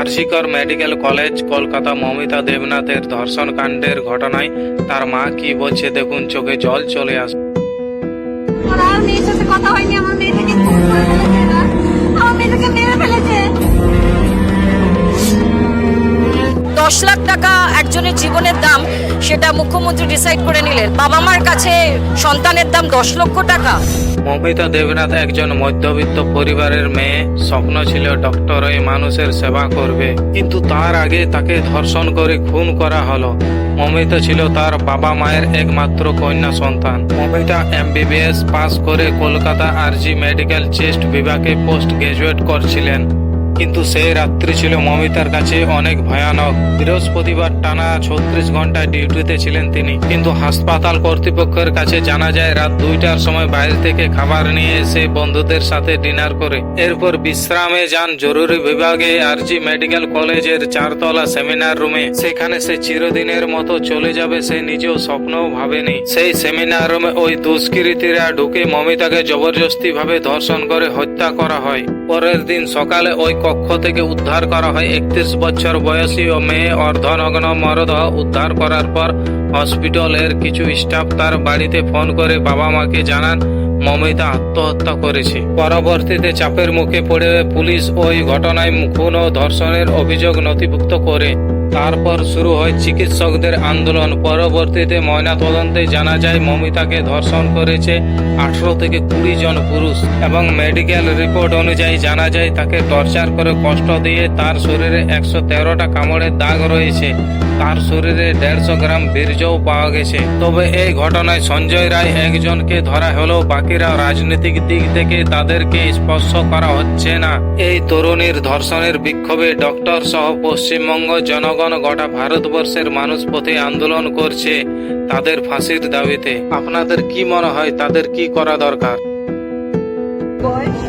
RG Kar medical college, Kolkata Moumita দেবনাথের ধর্ষণ কাণ্ডের ঘটনায় তার মা কি বলছে দেখুন, চোখে জল চলে আসে কথা হয়নি, আমার মেয়েটাকে একজনের জীবনের দাম সেটা মুখ্যমন্ত্রী ডিসাইড করে নিলেন। বাবা মার কাছে সন্তানের দাম দশ লক্ষ টাকা। মমিতা দেবনাথ একজন মধ্যবিত্ত পরিবারের মেয়ে, স্বপ্ন ছিল ডক্টর হয়ে মানুষের সেবা করবে। কিন্তু তার আগে তাকে ধর্ষণ করে খুন করা হলো। মমিতা ছিল তার বাবা মায়ের একমাত্র কন্যা সন্তান। মমিতা এমবিবিএস পাস করে কলকাতা আরজি মেডিকেল চেস্ট বিভাগে পোস্ট গ্রাজুয়েট করছিলেন। কিন্তু সেই রাত্রি ছিল মমিতার কাছে অনেক ভয়ানক। বৃহস্পতিবার টানা ছত্রিশ ঘণ্টা ডিউটিতে ছিলেন তিনি। কিন্তু হাসপাতাল কর্তৃপক্ষের কাছে জানা যায়, রাত দুইটার সময় বাইরে থেকে খাবার নিয়ে এসে বন্ধুদের সাথে ডিনার করে। এরপর বিশ্রামে যান জরুরি বিভাগে আরজি মেডিকেল কলেজের চারতলা সেমিনার রুমে। সেখানে সে চিরদিনের মতো চলে যাবে সে নিজেও স্বপ্নও ভাবেনি। সেই সেমিনার রুমে ওই দুষ্কৃতীরা ঢুকে মমিতাকে জবরদস্তি ভাবে ধর্ষণ করে হত্যা করা হয়। পরের দিন সকালে ওই কক্ষ থেকে উদ্ধার করা হয় একত্রিশ বছর বয়সী ও মেয়ে অর্ধনগ্ন মরদেহ উদ্ধার করার পর হসপিটালের কিছু স্টাফ তার বাড়িতে ফোন করে বাবা মাকে জানান, মমিতা আত্মহত্যা করেছে। পরবর্তীতে চাপের মুখে পড়ে পুলিশ ওই ঘটনায় খুন ও ধর্ষণের অভিযোগ নথিভুক্ত করে। তারপর শুরু হয় চিকিৎসকদের আন্দোলন। পরবর্তীতে ময়নাতদন্তে জানা যায়, মমিতাকে ধর্ষণ করেছে আঠারো থেকে কুড়ি জন পুরুষ এবং মেডিকেল রিপোর্ট অনুযায়ী জানা যায়, তাকে টর্চার করে কষ্ট দিয়ে তার শরীরে একশো তেরোটা কামড়ের দাগ রয়েছে। তার শরীরে দেড়শো গ্রাম বীর্যও পাওয়া গেছে। তবে এই ঘটনায় সঞ্জয় রায় একজনকে ধরা হলেও বাকিরা রাজনৈতিক দিক থেকে তাদেরকে স্পর্শ করা হচ্ছে না। এই তরুণীর ধর্ষণের বিক্ষোভে ডক্টর সহ পশ্চিমবঙ্গ জনগণ গোটা ভারতবর্ষের মানুষ পথে আন্দোলন করছে তাদের ফাঁসির দাবিতে। আপনাদের কি মনে হয়, তাদের কি করা দরকার?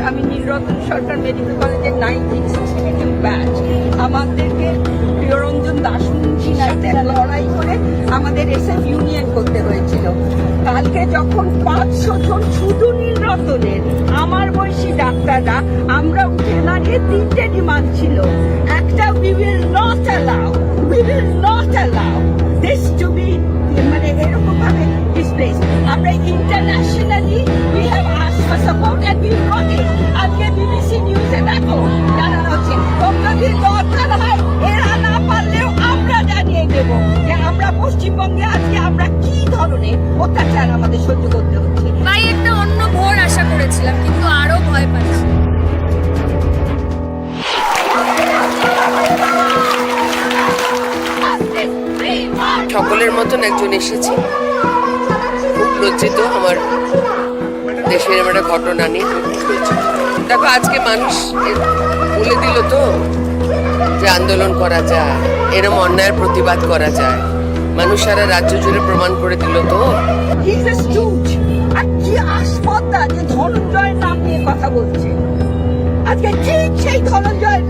আমি নীলরতন সরকার মেডিকেল কলেজের নাইনটিন সিক্সটি ব্যাচ। আমাদেরকে প্রিয়রঞ্জন লড়াই করে আমাদের ইউনিয়ন করতে হয়েছিল। কালকে যখন পাঁচশো জন শুধু নীলরতনের আমার বয়সী ডাক্তাররা, আমরা উঠে দাঁড়িয়ে তিনটে ডিমান্ড ছিল। একটা we will not allow we will not allow this to মানে এরকম ভাবে ডিসপ্লেস আমরা internationally we have ask for support and we got it আজকে বিবিসি নিউজে দেখো জানানো হচ্ছে যদি দরকার হয়, এরা না পারলেও আমরা জানিয়ে দেব যে আমরা পশ্চিমবঙ্গে আজকে আমরা কি ধরনের অত্যাচার আমাদের সহ্য করতে হচ্ছে। তাই একটা অন্য ভোর আশা করেছিলাম, কিন্তু আরও ভয় পাচ্ছি। সকলের মতন একজন এসেছে। খুব লজ্জিত আমার দেশের একটা ঘটনা নিয়ে দেখো, আজকে মানুষ বলে দিল তো যে আন্দোলন করা যায়, এরম অন্যায়ের প্রতিবাদ করা যায়। মানুষ সারা রাজ্য জুড়ে প্রমাণ করে দিল তো। ধনঞ্জয়ের নাম নিয়ে কথা বলছে। আজকে ঠিক সেই ধনঞ্জয়